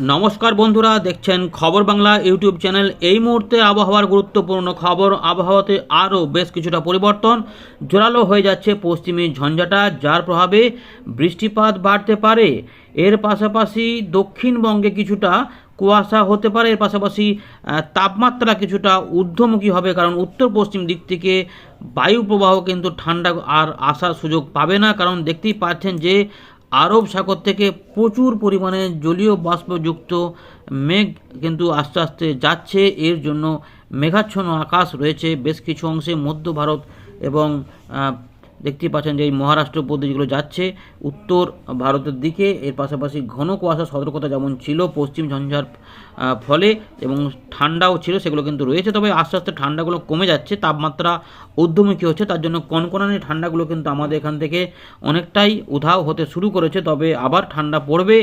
নমস্কার বন্ধুরা, দেখছেন খবর বাংলা ইউটিউব চ্যানেল। এই মুহূর্তে আবহাওয়ার গুরুত্বপূর্ণ খবর। আবহাওয়াতে আরও বেশ কিছুটা পরিবর্তন। জোরালো হয়ে যাচ্ছে পশ্চিমী ঝঞ্ঝাটা, যার প্রভাবে বৃষ্টিপাত বাড়তে পারে। এর পাশাপাশি দক্ষিণবঙ্গে কিছুটা কুয়াশা হতে পারে। এর পাশাপাশি তাপমাত্রা কিছুটা ঊর্ধ্বমুখী হবে, কারণ উত্তর পশ্চিম দিক থেকে বায়ু প্রবাহ কিন্তু ঠান্ডা আর আসার সুযোগ পাবে না। কারণ দেখতেই পাচ্ছেন যে আরব সাগর থেকে প্রচুর পরিমাণে জলীয় বাষ্পযুক্ত মেঘ কিন্তু আস্তে আস্তে যাচ্ছে। এর জন্য মেঘাচ্ছন্ন আকাশ রয়েছে। বেশ কিছু অংশে মধ্য ভারত এবং দেখতে পাচ্ছেন যে এই মহারাষ্ট্র প্রদেশ যেগুলো যাচ্ছে। উত্তর ভারতের দিকে। এর পাশাপাশি ঘন কুয়াশা সতর্কতা যেমন ছিল, পশ্চিম ঝঞ্ঝার ফলে এবং ঠান্ডাও ছিল, সেগুলো কিন্তু রয়েছে। তবে আস্তে আস্তে ঠান্ডাগুলো কমে যাচ্ছে, তাপমাত্রা ঊর্ধ্বমুখী হচ্ছে, তার জন্য কনকনানি ঠান্ডাগুলো কিন্তু আমাদের এখান থেকে অনেকটাই উধাও হতে শুরু করেছে। তবে আবার ঠান্ডা পড়বে,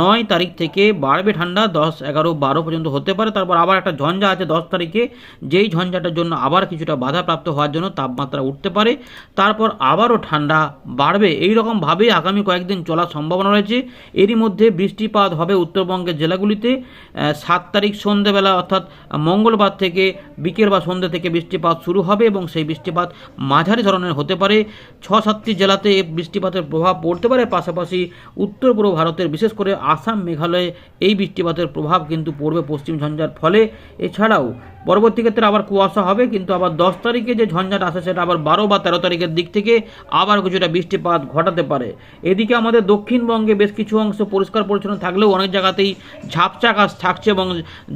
নয় তারিখ থেকে বাড়বে ঠান্ডা, দশ, এগারো, বারো পর্যন্ত হতে পারে। তারপর আবার একটা ঝঞ্ঝা আছে দশ তারিখে, যেই ঝঞ্ঝাটার জন্য আবার কিছুটা বাধাপ্রাপ্ত হওয়ার জন্য তাপমাত্রা উঠতে পারে। তারপর আবারও ঠান্ডা বাড়বে। এই রকমভাবে আগামী কয়েকদিন চলার সম্ভাবনা রয়েছে। এরই মধ্যে বৃষ্টিপাত হবে উত্তরবঙ্গের জেলাগুলিতে। সাত তারিখ সন্ধেবেলা, অর্থাৎ মঙ্গলবার থেকে বিকেল বা সন্ধ্যে থেকে বৃষ্টিপাত শুরু হবে এবং সেই বৃষ্টিপাত মাঝারি ধরনের হতে পারে। ছ সাতটি জেলাতে বৃষ্টিপাতের প্রভাব পড়তে পারে। পাশাপাশি উত্তর পূর্ব ভারতের, বিশেষ করে আসাম, মেঘালয়ে এই বৃষ্টিপাতের প্রভাব কিন্তু পড়বে পশ্চিম ঝঞ্ঝার ফলে। এছাড়াও পরবর্তী ক্ষেত্রে আবার কুয়াশা হবে, কিন্তু আবার দশ তারিখে যে ঝঞ্ঝাট আসে সেটা আবার বারো বা তেরো তারিখের দিক থেকে আবার কিছুটা বৃষ্টিপাত ঘটাতে পারে। এদিকে আমাদের দক্ষিণবঙ্গে বেশ কিছু অংশ পরিষ্কার পরিচ্ছন্ন থাকলেও অনেক জায়গাতেই ঝাপচা আকাশ থাকছে এবং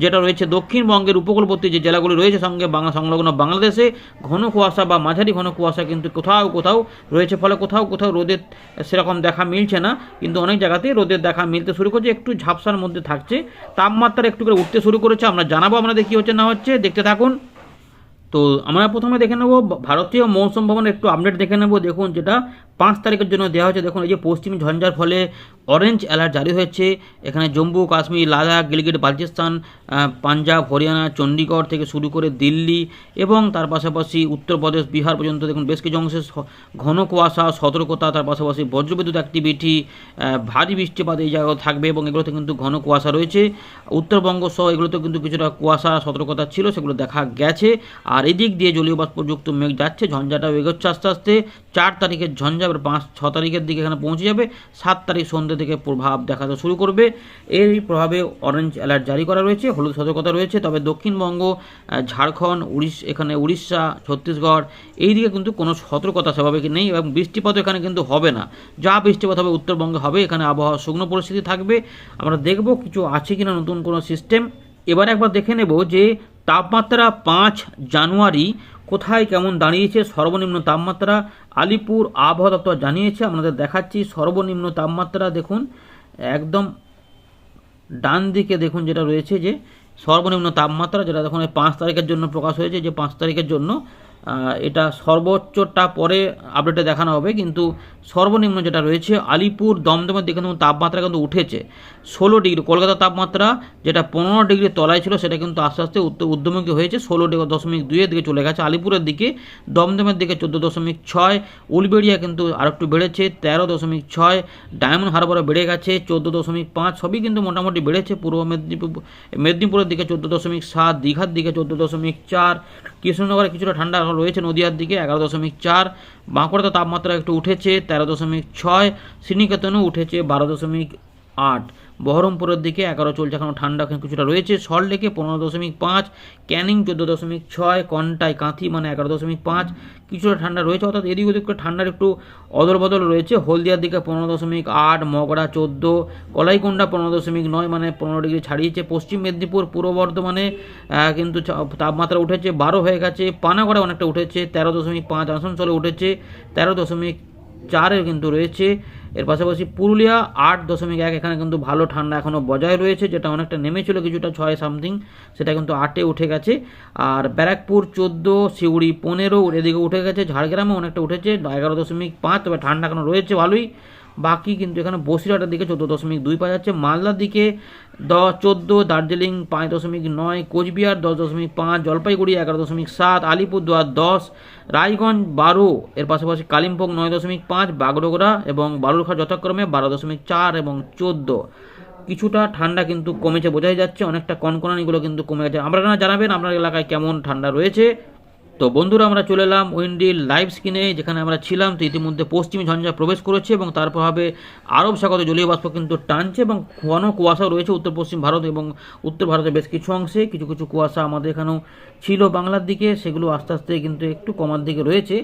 যেটা রয়েছে দক্ষিণবঙ্গের উপকূলবর্তী যে জেলাগুলি রয়েছে সঙ্গে বাংলা সংলগ্ন বাংলাদেশে, ঘন কুয়াশা বা মাঝারি ঘন কুয়াশা কিন্তু কোথাও কোথাও রয়েছে, ফলে কোথাও কোথাও রোদের সেরকম দেখা মিলছে না, কিন্তু অনেক জায়গাতেই রোদের দেখা মিলতে শুরু করছে, একটু ঝাপসার মধ্যে থাকছে। তাপমাত্রা একটু করে উঠতে শুরু করেছে, আমরা জানাব আপনাদের কী হচ্ছে না হচ্ছে। দেখতে থাকুন। তো আমরা প্রথমে দেখে নেব, ভারতীয় মৌসুম ভবনের একটু আপডেট দেখে নেব। দেখুন, যেটা পাঁচ তারিখের জন্য দেওয়া হয়েছে। দেখুন, এই যে পশ্চিম ঝঞ্ঝার ফলে অরেঞ্জ অ্যালার্ট জারি হয়েছে। এখানে জম্মু, কাশ্মীর, লাদাখ, গিলগিট, বালচিস্তান পাঞ্জাব, হরিয়ানা চণ্ডীগড় থেকে শুরু করে দিল্লি এবং তার পাশাপাশি উত্তরপ্রদেশ, বিহার পর্যন্ত দেখুন বেশ কিছু অংশে ঘন কুয়াশা, সতর্কতা, তার পাশাপাশি বজ্রবিদ্যুৎ অ্যাক্টিভিটি ভারী বৃষ্টিপাত এই জায়গায় থাকবে এবং এগুলোতে কিন্তু ঘন কুয়াশা রয়েছে। উত্তরবঙ্গ সহ এগুলোতে কিন্তু কিছুটা কুয়াশা, সতর্কতা ছিল, সেগুলো দেখা গেছে। আর এদিক দিয়ে জলীয় বাষ্পযুক্ত মেঘ যাচ্ছে, ঝঞ্ঝাটাও এগোচ্ছে আস্তে আস্তে। চার তারিখের ঝঞ্ঝা পাঁচ, ছ তারিখের দিকে এখানে পৌঁছে যাবে। সাত তারিখ সন্ধ্যে থেকে প্রভাব দেখাতে শুরু করবে। এর প্রভাবে অরেঞ্জ অ্যালার্ট জারি করা রয়েছে, হলুদ সতর্কতা রয়েছে, তবে দক্ষিণবঙ্গ ঝাড়খণ্ড, উড়িষ্যা, এখানে উড়িষ্যা, ছত্তিশগড় এই দিকে কিন্তু কোনো সতর্কতা স্বাভাবিক নেই এবং বৃষ্টিপাত এখানে কিন্তু হবে না। যা বৃষ্টিপাত হবে উত্তরবঙ্গে হবে, এখানে আবহাওয়া শুকনো পরিস্থিতি থাকবে। আমরা দেখব কিছু আছে কিনা নতুন কোনো সিস্টেম এবার একবার দেখে নেব যে তাপমাত্রা পাঁচ জানুয়ারি কোথায় কেমন দাঁড়িয়েছে সর্বনিম্ন তাপমাত্রা, আলিপুর আবহাওয়া দপ্তর জানিয়েছে, আপনাদের দেখাচ্ছি সর্বনিম্ন তাপমাত্রা, দেখুন, একদম ডান দিকে দেখুন যেটা রয়েছে যে সর্বনিম্ন তাপমাত্রা, যেটা দেখুন পাঁচ তারিখের জন্য প্রকাশ হয়েছে, যে পাঁচ তারিখের জন্য এটা সর্বোচ্চটা পরে আপডেটে দেখানো হবে, কিন্তু সর্বনিম্ন যেটা রয়েছে, আলিপুর দমদমের দিকে কিন্তু তাপমাত্রা কিন্তু উঠেছে। ষোলো ডিগ্রি, কলকাতার তাপমাত্রা যেটা পনেরো ডিগ্রি তলায় ছিল, সেটা কিন্তু আস্তে আস্তে উদ্যমুখী হয়েছে। ষোলো দশমিক দুইয়ের দিকে চলে গেছে। আলিপুরের দিকে, দমদমের দিকে চোদ্দ দশমিক ছয়, উলবেড়িয়া কিন্তু আরেকটু বেড়েছে, তেরো দশমিক ছয়, ডায়মন্ড হারবারও বেড়ে গেছে, চোদ্দ দশমিক পাঁচ, সবই কিন্তু মোটামুটি বেড়েছে। পূর্ব মেদিনীপুর, মেদিনীপুরের দিকে চোদ্দ দশমিক সাত, দীঘার দিকে চোদ্দ দশমিক চার কৃষ্ণনগরে কিছুটা ঠান্ডা রয়েছে নদীয়ার দিকে, এগারো দশমিক চার। বাঁকুড়াতে তাপমাত্রা একটু উঠেছে তেরো দশমিক ছয়। শ্রীনিকেতনও উঠেছে বারো দশমিক আট। বহরমপুরের দিকে এগারো চলছে এখনও ঠান্ডা কিছুটা রয়েছে। সল্টলেকে পনেরো দশমিক পাঁচ, ক্যানিং চোদ্দ দশমিক ছয় কন্টায় কাঁথি মানে এগারো দশমিক পাঁচ, কিছুটা ঠান্ডা রয়েছে। অর্থাৎ এদিক ওদিক ঠান্ডার একটু অদল বদল রয়েছে। হলদিয়ার দিকে পনেরো দশমিক আট মগড়া চোদ্দ কলাইকুণ্ডা পনেরো দশমিক নয় মানে পনেরো ডিগ্রি ছাড়িয়েছে। পশ্চিম মেদিনীপুর পূর্ব বর্ধমানে কিন্তু তাপমাত্রা উঠেছে বারো হয়ে গেছে। পানাগড়ে অনেকটা উঠেছে, তেরো দশমিক পাঁচ আসানসোলে উঠেছে, তেরো দশমিক চারে কিন্তু রয়েছে। এর পাশাপাশি পুরুলিয়া আট দশমিক এক, এখানে কিন্তু ভালো ঠান্ডা এখনও বজায় রয়েছে, যেটা অনেকটা নেমেছিল কিছুটা ছয় সামথিং সেটা কিন্তু আটে উঠে গেছে। আর ব্যারাকপুর চোদ্দ, শিউড়ি পনেরো, এদিকে উঠে গেছে, ঝাড়গ্রামে অনেকটা উঠেছে, এগারো দশমিক পাঁচ, তবে ঠান্ডা এখনও রয়েছে ভালোই। বাকি কিন্তু এখানে বসিরহাটের দিকে চোদ্দ দশমিক দুই পাওয়া যাচ্ছে, মালদার দিকে দশ, চোদ্দ, দার্জিলিং পাঁচ দশমিক নয়, কোচবিহার দশ দশমিক পাঁচ, জলপাইগুড়ি এগারো দশমিক সাত, আলিপুরদুয়ার দশ, রায়গঞ্জ বারো, এর পাশাপাশি কালিম্পং নয় দশমিক পাঁচ বাগডোগরা এবং বালুরঘাট যথাক্রমে বারো দশমিক চার এবং চোদ্দ। কিছুটা ঠান্ডা কিন্তু কমেছে, বোঝাই যাচ্ছে অনেকটা কনকনানিগুলো কিন্তু কমে গেছে। আপনারা জানাবেন আপনার এলাকায় কেমন ঠান্ডা রয়েছে। তো বন্ধুরা, আমরা চলে এলাম উইন্ডি লাইভ স্ক্রিনে যেখানে আমরা ছিলাম, তো ইতিমধ্যে পশ্চিমী ঝঞ্ঝা প্রবেশ করেছে এবং তার প্রভাবে আরব সাগরে জলীয় বাষ্প কিন্তু টানছে এবং ঘন কুয়াশাও রয়েছে উত্তর পশ্চিম ভারত এবং উত্তর ভারতের বেশ কিছু অংশে। কিছু কিছু কুয়াশা আমাদের এখানেও ছিল বাংলার দিকে, সেগুলো আস্তে আস্তে কিন্তু একটু কমার দিকে রয়েছে।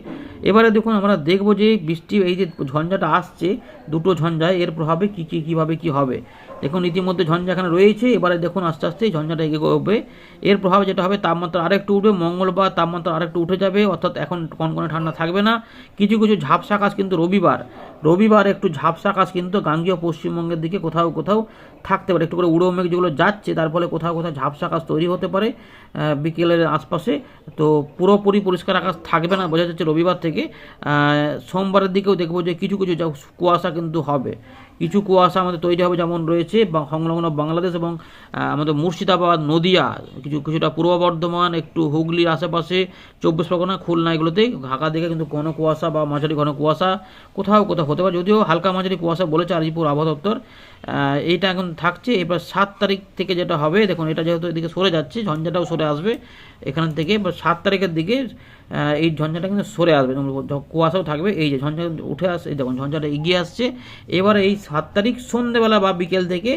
এবারে দেখুন আমরা দেখব যে বৃষ্টি, এই যে ঝঞ্ঝাটা আসছে, দুটো ঝঞ্ঝা, এর প্রভাবে কী কী, কীভাবে কী হবে? দেখুন ইতিমধ্যে ঝঞ্ঝা এখানে রয়েছে, এবারে দেখুন আস্তে আস্তে ঝঞ্ঝাটা এগোবে এর প্রভাবে যেটা হবে, তাপমাত্রা আরেকটু উঠবে, মঙ্গলবার তাপমাত্রা আরেকটু উঠে যাবে, অর্থাৎ এখন কনকনে ঠান্ডা থাকবে না। কিছু কিছু ঝাপসা আকাশ কিন্তু রবিবার রবিবার একটু ঝাপসা আকাশ কিন্তু গাঙ্গীয় পশ্চিমবঙ্গের দিকে কোথাও কোথাও থাকতে পারে। একটু করে উড়ো মেঘ যেগুলো যাচ্ছে, তার ফলে কোথাও কোথাও ঝাপসা আকাশ তৈরি হতে পারে বিকেলের আশপাশে। তো পুরোপুরি পরিষ্কার আকাশ থাকবে না, বোঝা যাচ্ছে রবিবার থেকে। সোমবারের দিকেও দেখব যে কিছু কিছু কুয়াশা কিন্তু হবে। কিছু কুয়াশা আমাদের তৈরি হবে যেমন রয়েছে সংলগ্ন বাংলাদেশ এবং আমাদের মুর্শিদাবাদ, নদিয়া, কিছু, কিছুটা পূর্ব বর্ধমান, একটু হুগলির আশেপাশে, চব্বিশ পরগনা, খুলনা এগুলোতে ঢাকা দিকে কিন্তু ঘন কুয়াশা বা মাঝারি ঘন কুয়াশা কোথাও কোথাও হতে পারে, যদিও হালকা মাঝারি কুয়াশা বলেছে আলিপুর আবহাওয়া দপ্তর। এইটা এখন থাকছে, এবার সাত তারিখ থেকে যেটা হবে, দেখুন এটা যেহেতু এদিকে সরে যাচ্ছে, ঝঞ্ঝাটাও সরে আসবে। এখান থেকে সাত তারিখের দিকে এই ঝঞ্ঝাটা কিন্তু সরে আসবে। কুয়াশাও থাকবে, এই যে ঝঞ্ঝা উঠে আসছে যখন ঝঞ্ঝাটা এগিয়ে আসছে। এবার এই সাত তারিখ সন্ধেবেলা বা বিকেল থেকে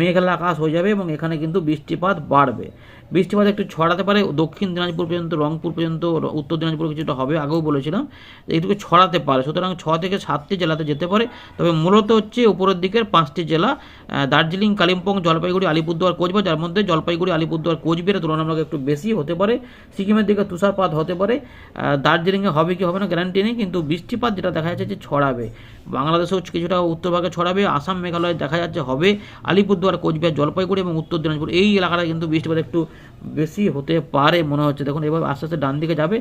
মেঘলা আকাশ হয়ে যাবে এবং এখানে কিন্তু বৃষ্টিপাত বাড়বে। বৃষ্টিপাত একটু ছড়াতে পারে, দক্ষিণ দিনাজপুর পর্যন্ত, রংপুর পর্যন্ত, উত্তর দিনাজপুর কিছুটা হবে, আগেও বলেছিলাম। এইটুকু ছড়াতে পারে, সুতরাং ছ থেকে সাতটি জেলাতে যেতে পারে। তবে মূলত হচ্ছে উপরের দিকের পাঁচটি জেলা দার্জিলিং, কালিম্পং, জলপাইগুড়ি, আলিপুরদুয়ার, কোচবিহার, যার মধ্যে জলপাইগুড়ি, আলিপুরদুয়ার কোচবিহারের তুলনামূলক একটু বেশি হতে পারে। সিকিমের দিকে তুষারপাত হতে পারে। দার্জিলিংয়ে হবে কি হবে না গ্যারান্টি নেই, কিন্তু বৃষ্টিপাত যেটা দেখা যাচ্ছে যে ছড়াবে। বাংলাদেশেও কিছুটা উত্তরভাগে ছড়াবে, আসাম, মেঘালয় দেখা যাচ্ছে হবে আলিপুরদুয়ার কোচবিহার জলপাইগুড়ি এবং উত্তর দিনাজপুর। এই এলাকাটা কিন্তু বৃষ্টিপাত একটু বেশি হতে পারে মনে হচ্ছে। দেখুন, এবার আস্তে আস্তে ডান দিকে যাবে।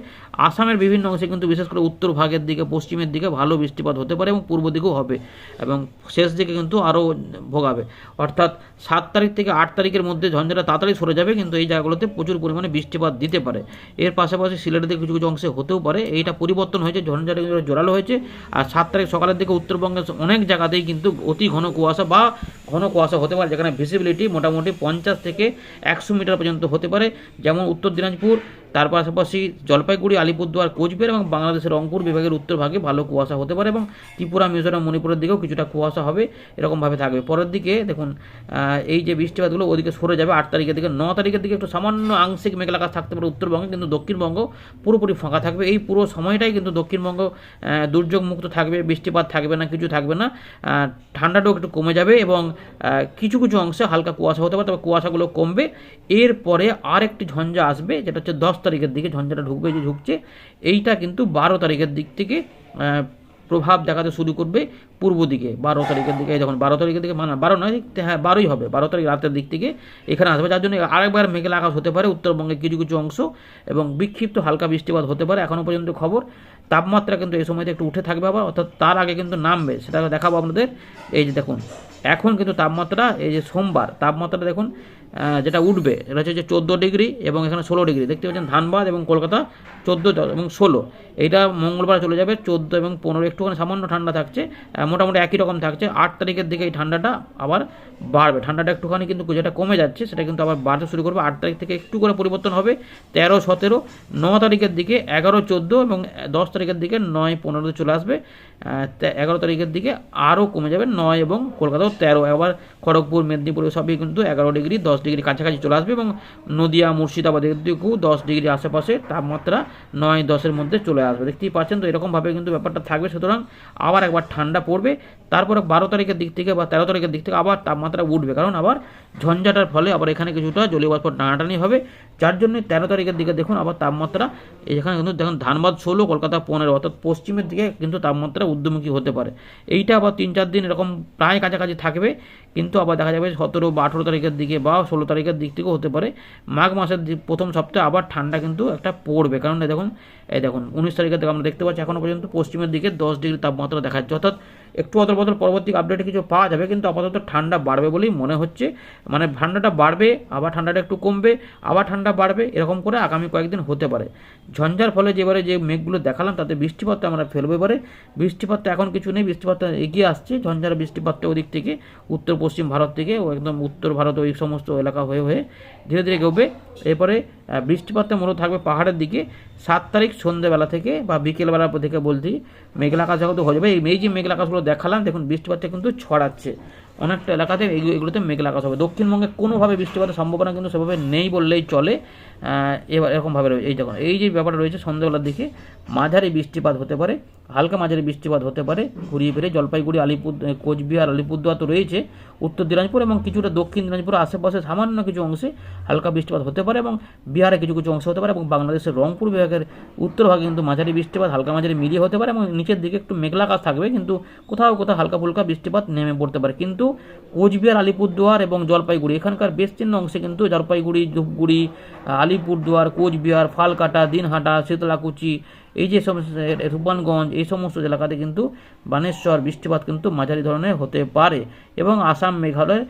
আসামের বিভিন্ন অংশে কিন্তু বিশেষ করে উত্তর ভাগের দিকে, পশ্চিমের দিকে ভালো বৃষ্টিপাত হতে পারে এবং পূর্ব দিকেও হবে এবং শেষ দিকে কিন্তু আরও ভোগাবে। অর্থাৎ সাত তারিখ থেকে আট তারিখের মধ্যে ঝঞ্ঝাটা তাড়াতাড়ি সরে যাবে, কিন্তু এই জায়গাগুলোতে প্রচুর পরিমাণে বৃষ্টিপাত দিতে পারে। এর পাশাপাশি সিলেটের দিকে কিছু কিছু অংশে হতেও পারে। এইটা পরিবর্তন হয়েছে, ঝঞ্ঝাটা কিন্তু জোরালো হয়েছে। আর সাত তারিখ সকালের দিকে উত্তরবঙ্গের অনেক জায়গাতেই কিন্তু অতি ঘন কুয়াশা বা ঘন কুয়াশা হতে পারে, যেখানে ভিজিবিলিটি মোটামুটি পঞ্চাশ থেকে একশো মিটার পর্যন্ত হতে পারে যেমন উত্তর দিনাজপুর তার পাশাপাশি জলপাইগুড়ি আলিপুরদুয়ার কোচবিহার এবং বাংলাদেশের রংপুর বিভাগের উত্তর ভাগে ভালো কুয়াশা হতে পারে এবং ত্রিপুরা মিজোরাম মণিপুরের দিকেও কিছুটা কুয়াশা হবে এরকমভাবে থাকবে। পরের দিকে দেখুন এই যে বৃষ্টিপাতগুলো ওদিকে সরে যাবে আট তারিখের দিকে। ন তারিখের দিকে একটু সামান্য আংশিক মেঘলা আকাশ থাকতে পারে উত্তরবঙ্গে কিন্তু দক্ষিণবঙ্গ পুরোপুরি ফাঁকা থাকবে। এই পুরো সময়টাই কিন্তু দক্ষিণবঙ্গ আহ, দুর্যোগ মুক্ত থাকবে বৃষ্টিপাত থাকবে না কিছু থাকবে না। ঠান্ডাটাও একটু কমে যাবে এবং কিছু কিছু অংশে হালকা কুয়াশা হতে পারে তবে কুয়াশাগুলো কমবে। এরপরে আর একটি ঝঞ্ঝা আসবে যেটা হচ্ছে দশ তারিখের দিকে ঝঞ্ঝাটা ঢুকবে, যে ঢুকছে, এইটা কিন্তু বারো তারিখের দিক থেকে প্রভাব দেখাতে শুরু করবে পূর্ব দিকে। বারো তারিখের দিকে যখন বারো তারিখের দিকে মানে বারো নয় হ্যাঁ বারোই হবে, বারো তারিখ রাতের দিক থেকে এখানে আসবে, যার জন্য আরেকবার মেঘলা আকাশ হতে পারে উত্তরবঙ্গের কিছু কিছু অংশ, এবং বিক্ষিপ্ত হালকা বৃষ্টিপাত হতে পারে এখনও পর্যন্ত খবর। তাপমাত্রা কিন্তু এই সময়তে একটু উঠে থাকবে আবার, অর্থাৎ তার আগে কিন্তু নামবে সেটা দেখাবো আপনাদের। এই যে দেখুন, এখন কিন্তু তাপমাত্রা, এই যে সোমবার, তাপমাত্রা দেখুন যেটা উঠবে, এটা হচ্ছে চোদ্দ ডিগ্রি এবং এখানে ষোলো ডিগ্রি। দেখতে পাচ্ছেন ধানবাদ এবং কলকাতা চোদ্দ এবং ষোলো। এইটা মঙ্গলবার চলে যাবে, চোদ্দ এবং পনেরো। একটুখানি সামান্য ঠান্ডা থাকছে মোটামুটি একই রকম থাকছে। আট তারিখের দিকে এই ঠান্ডাটা আবার বাড়বে। ঠান্ডাটা একটুখানি কিন্তু যেটা কমে যাচ্ছে, সেটা কিন্তু আবার বাড়তে শুরু করবে। আট তারিখ থেকে একটু করে পরিবর্তন হবে, তেরো, সতেরো, ন তারিখের দিকে এগারো, চোদ্দ এবং দশ তারিখের দিকে নয়, পনেরোতে চলে আসবে। এগারো তারিখের দিকে আরও কমে যাবে নয় এবং কলকাতাও তেরো। আবার খড়গপুর, মেদিনীপুর সবই কিন্তু এগারো ডিগ্রি, দশ ডিগ্রি কাছাকাছি চলে আসবে এবং নদিয়া মুর্শিদাবাদের দিকেও দশ ডিগ্রি আশেপাশে তাপমাত্রা নয়, দশের মধ্যে চলে আসবে। দেখতেই পাচ্ছেন তো, এরকমভাবে কিন্তু ব্যাপারটা থাকবে। সুতরাং আবার একবার ঠান্ডা পড়বে। তারপরে বারো তারিখের দিক থেকে বা তেরো তারিখের দিক থেকে আবার তাপমাত্রা উঠবে। কারণ আবার ঝঞ্ঝাটার ফলে আবার এখানে কিছুটা জলীয় বাষ্প টানাটানি হবে। যার জন্য তেরো তারিখের দিকে দেখুন আবার তাপমাত্রা এখানে কিন্তু দেখুন ধানবাদ ষোলো, কলকাতা পনেরো, অর্থাৎ পশ্চিমের দিকে কিন্তু তাপমাত্রা ঊর্ধ্বমুখী হতে পারে। এইটা আবার তিন চার দিন এরকম প্রায় কাছাকাছি থাকবে। কিন্তু আবার দেখা যাবে সতেরো বা আঠেরো তারিখের দিকে বা ষোলো তারিখের দিক থেকেও হতে পারে। মাঘ মাসের প্রথম সপ্তাহে আবার ঠান্ডা কিন্তু একটা পড়বে। কারণ দেখুন, এই দেখুন, উনিশ তারিখের দিকে আমরা দেখতে পাচ্ছি এখনও পর্যন্ত পশ্চিমের দিকে দশ ডিগ্রি তাপমাত্রা দেখা যাচ্ছে অর্থাৎ একটু অদল বদল পরবর্তী আপডেটে কিছু পাওয়া যাবে, কিন্তু আপাতত ঠান্ডা বাড়বে বলেই মনে হচ্ছে। মানে ঠান্ডাটা বাড়বে, আবার ঠান্ডাটা একটু কমবে, আবার ঠান্ডা বাড়বে, এরকম করে আগামী কয়েকদিন হতে পারে। ঝঞ্ঝার ফলে যে এবারে যে মেঘগুলো দেখালাম, তাতে বৃষ্টিপাতটা আমরা ফেলব এবারে। বৃষ্টিপাতটা এখন কিছু নেই, বৃষ্টিপাতটা এগিয়ে আসছে। ঝঞ্ঝার বৃষ্টিপাতটা ওদিক থেকে উত্তর পশ্চিম ভারত থেকে, ও একদম উত্তর ভারত ওই সমস্ত এলাকা হয়ে হয়ে ধীরে ধীরে এগোবে এরপরে বৃষ্টিপাতটা মূলত থাকবে পাহাড়ের দিকে। সাত তারিখ সন্ধ্যেবেলা থেকে বা বিকেলবেলার পর থেকে বলছি, মেঘলা আকাশ যখন হয়ে যাবে, এই যে মেঘলা আকাশগুলো দেখালাম, দেখুন বৃষ্টিপাতটা কিন্তু ছড়াচ্ছে। অনেকটা এলাকাতে এগুলো- এগুলোতে মেঘলা আকাশ হবে। দক্ষিণবঙ্গে কোনোভাবে বৃষ্টিপাতের সম্ভাবনা কিন্তু সেভাবে নেই বললেই চলে। এবার এরকমভাবে রয়েছে। এই দেখুন, এই যে ব্যাপারটা রয়েছে সন্ধ্যাবেলার দিকে, মাঝারি বৃষ্টিপাত হতে পারে, হালকা মাঝারি বৃষ্টিপাত হতে পারে, ঘুরিয়ে ফিরে জলপাইগুড়ি, আলিপুর কোচবিহার, আলিপুরদুয়ার তো রয়েছে, উত্তর দিনাজপুর এবং কিছুটা দক্ষিণ দিনাজপুর আশেপাশে সামান্য কিছু অংশে হালকা বৃষ্টিপাত হতে পারে এবং বিহারে কিছু কিছু অংশ হতে পারে এবং বাংলাদেশের রংপুর বিভাগের উত্তর ভাগে কিন্তু মাঝারি বৃষ্টিপাত, হালকা মাঝারি মিলিয়ে হতে পারে এবং নিচের দিকে একটু মেঘলা আকাশ থাকবে, কিন্তু কোথাও কোথাও হালকা ফুলকা বৃষ্টিপাত নেমে পড়তে পারে। কিন্তু কোচবিহার, আলিপুরদুয়ার এবং জলপাইগুড়ি, এখানকার বিস্তীর্ণ অংশে কিন্তু জলপাইগুড়ি, ধূপগুড়ি আলিপুরদুয়ার, কোচবিহার, ফালকাটা, দিনহাটা, শীতলাকুচি, এই যে সমস্ত রূপনগঞ্জ, এই সমস্ত এলাকাতে কিন্তু বানেশ্বর বৃষ্টিপাত কিন্তু মাঝারি ধরনের হতে পারে। এবং আসাম মেঘালয়ের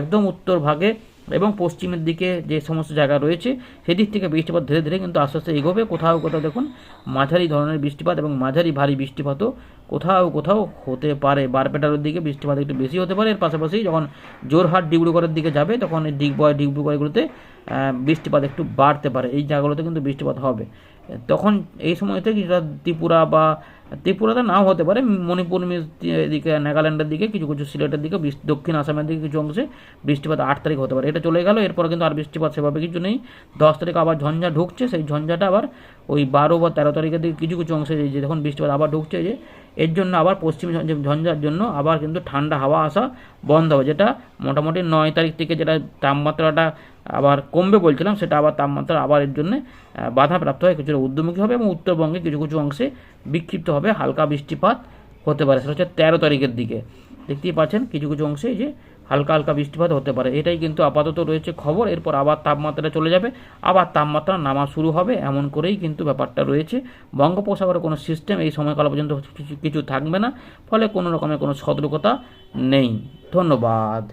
একদম উত্তর ভাগে এবং পশ্চিমের দিকে যে সমস্ত জায়গা রয়েছে, সেদিক থেকে বৃষ্টিপাত ধীরে ধীরে কিন্তু আস্তে আস্তে এগোবে। কোথাও কোথাও দেখুন, মাঝারি ধরনের বৃষ্টিপাত এবং মাঝারি ভারী বৃষ্টিপাতও কোথাও কোথাও হতে পারে। বারপেটার দিকে বৃষ্টিপাত একটু বেশি হতে পারে। এর পাশাপাশি যখন জোরহাট ডিব্রুগড়ের দিকে যাবে, তখন এই ডিগবয়, ডিব্রুগড়গুলোতে বৃষ্টিপাত একটু বাড়তে পারে। এই জায়গাগুলোতে কিন্তু বৃষ্টিপাত হবে। তখন এই সময়তে কিছুটা ত্রিপুরা বা ত্রিপুরাতে নাও হতে পারে, মণিপুর এদিকে নাগাল্যান্ডের দিকে, কিছু কিছু সিলেটের দিকে দক্ষিণ আসামের দিকে কিছু অংশে বৃষ্টিপাত আট তারিখ হতে পারে। এটা চলে গেল, এরপর কিন্তু আর বৃষ্টিপাত সেভাবে কিছু নেই। দশ তারিখ আবার ঝঞ্ঝা ঢুকছে, সেই ঝঞ্ঝাটা আবার ওই বারো বা তেরো তারিখের দিকে কিছু কিছু অংশে যে যখন বৃষ্টিপাত আবার ঢুকছে যে এর জন্য আবার পশ্চিম ঝঞ্ঝার জন্য আবার কিন্তু ঠান্ডা হাওয়া আসা বন্ধ হবে, যেটা মোটামুটি নয় তারিখ থেকে যেটা তাপমাত্রাটা আবার কমবে বলছিলাম, সেটা আবার তাপমাত্রা আবার এর জন্য বাধাপ্রাপ্ত হয় কিছুটা উদ্যমুখী হবে এবং উত্তরবঙ্গে কিছু কিছু অংশে বিক্ষিপ্ত হবে, হালকা বৃষ্টিপাত হতে পারে। সেটা হচ্ছে তেরো তারিখের দিকে। দেখতেই পাচ্ছেন কিছু কিছু অংশে যে হালকা হালকা বৃষ্টিপাত হতে পারে। এটাই কিন্তু আপাতত রয়েছে খবর। এরপর আবার তাপমাত্রা চলে যাবে। আবার তাপমাত্রা নামা শুরু হবে। এমন করেই কিন্তু ব্যাপারটা রয়েছে। বঙ্গোপসাগরের কোনো সিস্টেম এই সময়কাল পর্যন্ত কিছু থাকবে না। ফলে কোনো রকমের কোনো সতর্কতা নেই। ধন্যবাদ।